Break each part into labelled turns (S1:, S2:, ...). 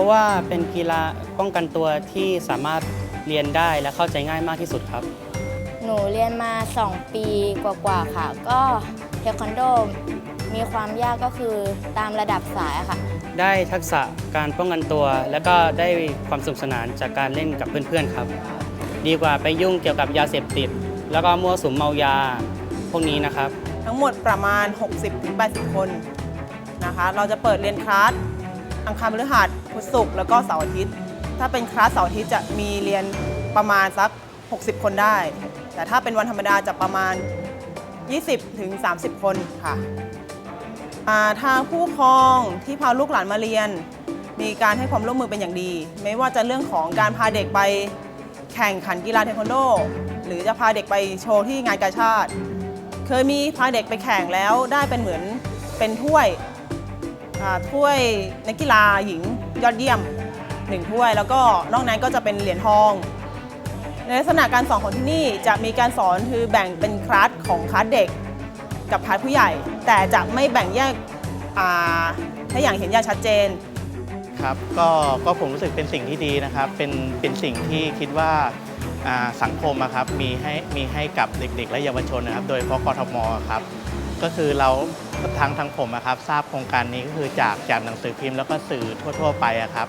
S1: ราะว่าเป็นกีฬาป้องกันตัวที่สามารถเรียนได้และเข้าใจง่ายมากที่สุดครับ
S2: หนูเรียนมา 2 ปีกว่าๆค่ะ ก็เทควันโดมีความยากก็คือตามระดับสายค่ะ
S1: ได้ทักษะการป้องกันตัว และก็ได้ความสนุกสนานจากการเล่นกับเพื่อนๆครับ ดีกว่าไปยุ่งเกี่ยวกับยาเสพติด แล้วก็มั่วสุมเมายาพวกนี้นะครับ
S3: ทั้งหมดประมาณ 60-80 คนนะคะ เราจะเปิดเรียนคลาส อังคารพฤหัสพุธศุกร์แล้วก็เสาร์อาทิตย์ ถ้าเป็นคลาสเสาร์อาทิตย์จะมีเรียนประมาณสัก 60 คนได้ แต่ถ้าเป็นวันธรรมดาจะประมาณ 20-30 คนค่ะอ่าทางผู้ครองที่พาลูกหลานมาเรียน มีการให้ความร่วมมือเป็นอย่างดี ไม่ว่าจะเรื่องของการพาเด็กไปแข่งขันกีฬาเทควันโด หรือจะพาเด็กไปโชว์ที่งานกาชาติ เคยมีพาเด็กไปแข่งแล้วได้เป็นเหมือนเป็นถ้วย ถ้วยนักกีฬาหญิงยอดเยี่ยมหนึ่งถ้วย แล้วก็นอกนั้นก็จะเป็นเหรียญทอง ในลักษณะการสอนของที่นี่จะมีการสอนคือแบ่งเป็นคลาสของคลาสเด็ก กับคลาสผู้ใหญ่ แต่จะไม่แบ่งแยกอ่าอย่างเห็นอย่างชัดเจน
S4: ครับก็ก็ผมรู้สึกเป็นสิ่งที่ดีนะครับ เป็นเป็นสิ่งที่คิดว่าสังคมครับมีให้มีให้กับเด็ก ๆ และเยาวชนนะครับ โดยเฉพาะกทมครับ ก็คือเราทางทางผมอะครับทราบโครงการนี้ก็คือจากจากหนังสือพิมพ์แล้วก็สื่อทั่ว ๆ ไปอะครับ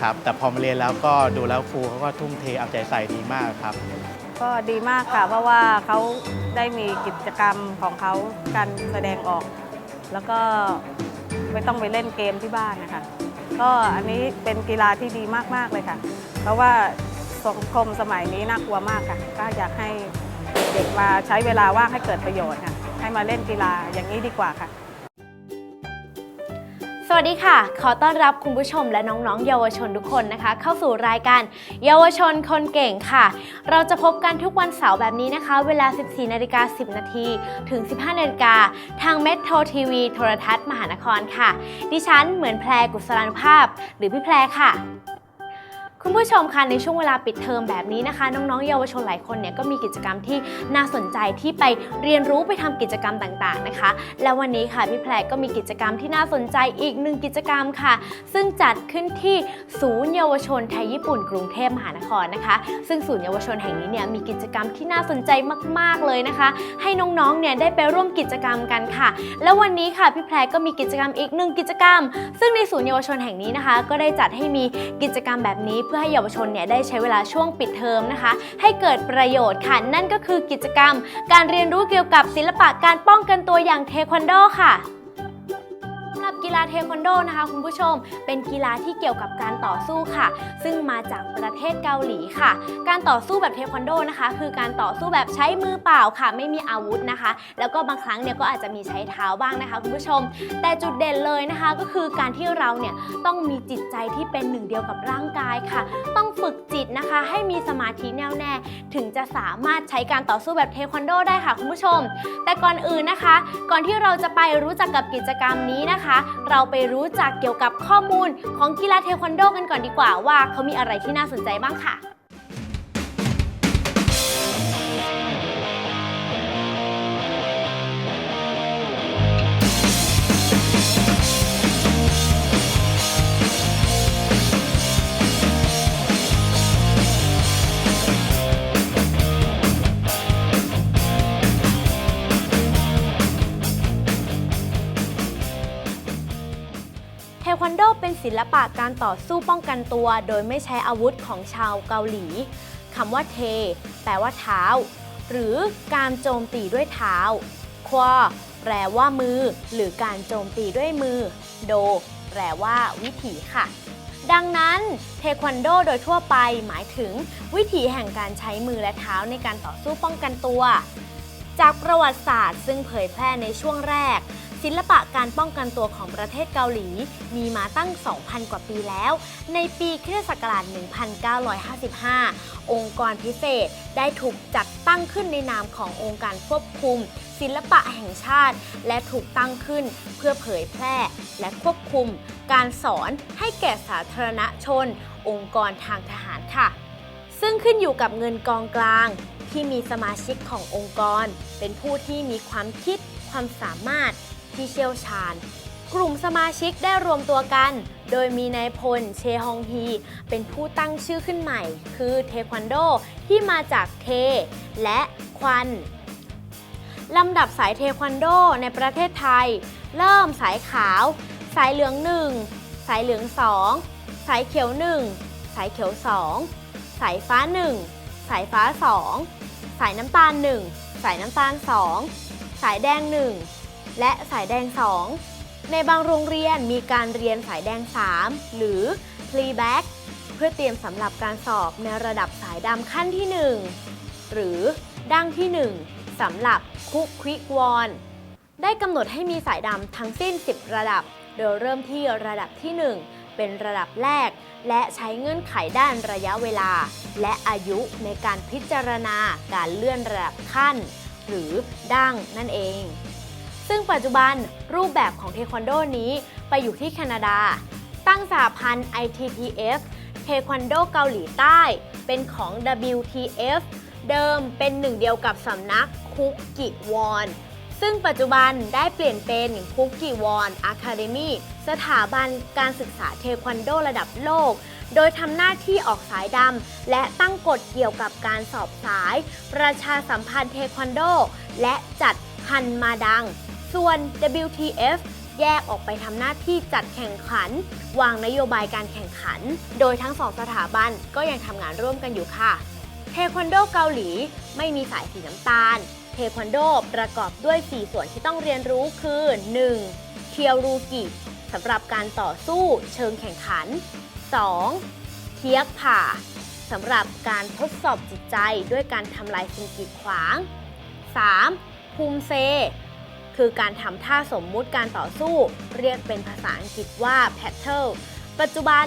S4: ครับแต่พอมาเรียนแล้วก็ดูแล้วครูเขาก็ทุ่มเทเอาใจใส่ดีมากครับ
S5: ก็ดีมากค่ะ เพราะว่าเขาได้มีกิจกรรมของเขาการแสดงออก แล้วก็ไม่ต้องไปเล่นเกมที่บ้านนะคะก็อันนี้เป็นกีฬาที่ดีมาก ๆ เลยค่ะ เพราะว่าสังคมสมัยนี้น่ากลัวมากค่ะ ก็อยากให้เด็กมาใช้เวลาว่างให้เกิดประโยชน์ค่ะ ให้มาเล่นกีฬาอย่างนี้ดีกว่าค่ะ
S6: สวัสดีค่ะ ขอต้อนรับคุณผู้ชมและน้องๆ เยาวชนทุกคนนะคะ เข้าสู่รายการเยาวชนคนเก่งค่ะ เราจะพบกันทุกวันเสาร์แบบนี้นะคะ เวลา 14นาฬิกา10 นาทีถึง 15นาฬิกาทางเมทโทรทีวีโทรทัศน์ มหานครค่ะ ดิฉันเหมือนแพรกุศลานุภาพ หรือพี่แพรค่ะ คุณผู้ชมคะในช่วงเวลาปิดเทอมแบบนี้นะคะ น้องๆ เยาวชนหลายคนเนี่ยก็มีกิจกรรมที่น่าสนใจที่ไปเรียนรู้ไปทำกิจกรรมต่างๆนะคะ และวันนี้ค่ะพี่แพรก็มีกิจกรรมที่น่าสนใจอีกหนึ่งกิจกรรมค่ะ ซึ่งจัดขึ้นที่ศูนย์เยาวชนไทยญี่ปุ่น กรุงเทพมหานครนะคะ ซึ่งศูนย์เยาวชนแห่งนี้เนี่ยมีกิจกรรมที่น่าสนใจมากๆเลยนะคะ ให้น้องๆเนี่ยได้ไปร่วมกิจกรรมกันค่ะ แล้ววันนี้ค่ะพี่แพรก็มีกิจกรรมอีกหนึ่งกิจกรรม ซึ่งในศูนย์เยาวชนแห่งนี้นะคะ ก็ได้จัดให้มีกิจกรรมแบบนี้เพื่อให้เยาวชนเนี่ยได้ใช้เวลาช่วงปิดเทอมนะคะ ให้เกิดประโยชน์ค่ะ นั่นก็คือกิจกรรม การเรียนรู้เกี่ยวกับศิลปะการป้องกันตัวอย่างเทควันโดค่ะ ฬาเทควันโดนะคะคุณผู้ชม เป็นกีฬาที่เกี่ยวกับการต่อสู้ค่ะ ซึ่งมาจากประเทศเกาหลีค่ะ การต่อสู้แบบเทควันโดนะคะ คือการต่อสู้แบบใช้มือเปล่าค่ะ ไม่มีอาวุธนะคะ แล้วก็บางครั้งเนี่ยก็อาจจะมีใช้เท้าบ้างนะคะคุณผู้ชม แต่จุดเด่นเลยนะคะก็คือการที่เราเนี่ยต้องมีจิตใจที่เป็นหนึ่งเดียวกับร่างกายค่ะ ต้องฝึกจิตนะคะให้มีสมาธิแน่วแน่ ถึงจะสามารถใช้การต่อสู้แบบเทควันโดได้ค่ะคุณผู้ชม แต่ก่อนอื่นนะคะ ก่อนที่เราจะไปรู้จักกับกิจกรรมนี้นะคะเราไปรู้จักเกี่ยวกับข้อมูลของกีฬาเทควันโดกันก่อนดีกว่าว่าเขามีอะไรที่น่าสนใจบ้างค่ะ ศิลปะการต่อสู้ป้องกันตัว โดยไม่ใช้อาวุธของชาวเกาหลีคำว่าเท แปลว่าเท้า หรือการโจมตีด้วยเท้า ควาแปลว่ามือ หรือการโจมตีด้วยมือ โด แปลว่าวิถีค่ะดังนั้นเทควันโดโดยทั่วไปหมายถึงวิถีแห่งการใช้มือและเท้าในการต่อสู้ป้องกันตัว จากประวัติศาสตร์ซึ่งเผยแพร่ในช่วงแรก ศิลปะการป้องกันตัวของประเทศเกาหลี มีมาตั้ง 2,000 กว่าปีแล้ว ในปีคริสตศักราช 1955 องค์กรพิเศษได้ถูกจัดตั้งขึ้นในนามขององค์การควบคุม ศิลปะแห่งชาติ และถูกตั้งขึ้นเพื่อเผยแพร่ และควบคุม การสอนให้แก่สาธารณชน องค์กรทางทหารค่ะ ซึ่งขึ้นอยู่กับเงินกองกลางที่มีสมาชิกขององค์กร เป็นผู้ที่มีความคิดความสามารถ ที่เชี่ยวชาญ กลุ่มสมาชิกได้รวมตัวกัน โดยมีนายพลเชฮองฮี เป็นผู้ตั้งชื่อขึ้นใหม่ คือเทควันโด ที่มาจากเท และควันลำดับสายเทควันโดในประเทศไทย เริ่มสายขาว สายเหลือง 1 สายเหลือง 2 สายเขียว 1 สายเขียว 2 สายฟ้า 1 สายฟ้า 2 สายน้ำตาล 1 สายน้ำตาล 2 สายแดง 1 และสายแดง 2 ในบางโรงเรียนมีการเรียนสายแดง 3 หรือ playback เพื่อเตรียมสำหรับการสอบในระดับสายดำขั้นที่ 1 หรือดั้งที่ 1สำหรับคุกควิกวอนได้กำหนดให้มีสายดำทั้งสิ้น 10 ระดับ โดยเริ่มที่ระดับที่ 1 เป็นระดับแรก และใช้เงื่อนไขด้านระยะเวลา และอายุในการพิจารณาการเลื่อนระดับขั้น หรือดั้งนั่นเอง ซึ่งปัจจุบันรูปแบบของเทควันโดนี้ไปอยู่ที่แคนาดา ตั้งสหพันธ์ ITTF เทควันโดเกาหลีใต้ เป็นของ WTF เดิมเป็นหนึ่งเดียวกับสำนักคุกกิวอน ซึ่งปัจจุบันได้เปลี่ยนเป็นคุกกิวอนอะคาเดมีสถาบันการศึกษาเทควันโดระดับโลก โดยทำหน้าที่ออกสายดำและตั้งกฎเกี่ยวกับการสอบสาย ประชาสัมพันธ์เทควันโด และจัดฮันมาดัง ส่วน WTF แยกออกไปทำหน้าที่จัดแข่งขัน วางนโยบายการแข่งขัน โดยทั้งสองสถาบันก็ยังทำงานร่วมกันอยู่ค่ะ เทควันโดเกาหลีไม่มีสายสีน้ำตาล เทควันโดประกอบด้วย 4 ส่วนที่ต้องเรียนรู้คือ 1. เคียวรูกิสำหรับการต่อสู้เชิงแข่งขัน 2. เทียกผ่าสำหรับการทดสอบจิตใจด้วยการทำลายสิ่งกีดขวาง 3. ภูมิเซ คือการทำท่าสมมุติการต่อสู้ เรียกเป็นภาษาอังกฤษว่า Battle ปัจจุบัน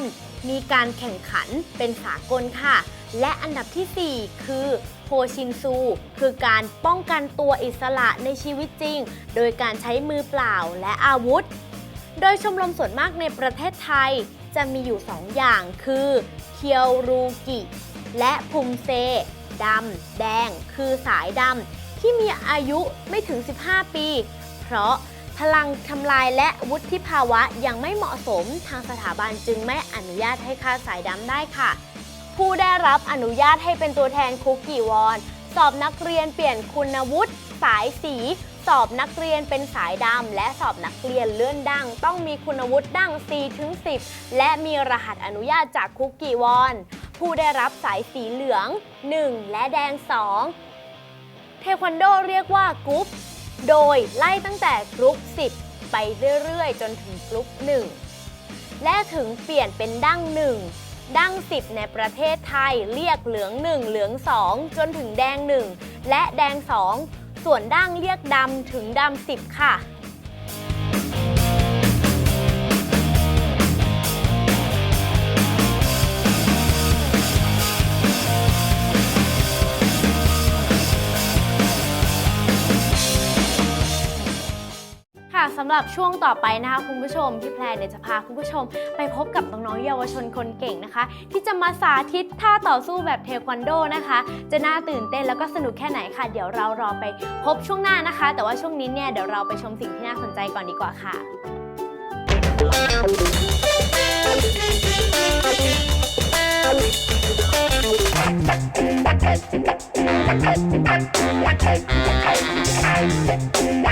S6: มีการแข่งขันเป็นสากลค่ะ และอันดับทีสี่ 4 คือโฮชินซู คือการป้องกันตัวอิสระในชีวิตจริง โดยการใช้มือเปล่าและอาวุธ โดยชมรมส่วนมากในประเทศไทยจะมีอยู่ 2 อย่างคือเคียวรูกิ และพุมเซดำแดง คือสายดำที่มีอายุไม่ถึง 15 ปี เพราะพลังทำลายและวุฒิภาวะยังไม่เหมาะสมทางสถาบันจึงไม่อนุญาตให้ค่าสายดำได้ค่ะ ผู้ได้รับอนุญาตให้เป็นตัวแทนคุกกี้วอน สอบนักเรียนเปลี่ยนคุณวุฒิสายสี สอบนักเรียนเป็นสายดำและสอบนักเรียนเลื่อนดัง ต้องมีคุณวุฒิดัง4ถึง10 และมีรหัสอนุญาตจากคุกกี้วอน ผู้ได้รับสายสีเหลือง 1 และแดง 2 เทควันโดเรียกว่ากรุ๊ป โดยไล่ตั้งแต่กรุ๊ป 10 ไปเรื่อยๆ จนถึงกรุ๊ป 1 และถึงเปลี่ยนเป็นดั้ง 1 ดั้ง 10 ในประเทศไทยเรียกเหลือง 1 เหลือง 2 จนถึงแดง 1 และแดง 2 ส่วนดั้งเรียกดำถึงดำ 10 ค่ะ สำหรับช่วงต่อไปนะคะคุณผู้ชมพี่แพรเดี๋ยวจะพาคุณผู้ชม ไปพบกับน้องๆเยาวชนคนเก่งนะคะ ที่จะมาสาธิตท่าต่อสู้แบบเทควันโดนะคะ จะน่าตื่นเต้นแล้วก็สนุกแค่ไหนค่ะ เดี๋ยวเรารอไปพบช่วงหน้านะคะ แต่ว่าช่วงนี้เนี่ยเดี๋ยวเราไปชมสิ่งที่น่าสนใจก่อนดีกว่าค่ะ
S7: Thank you.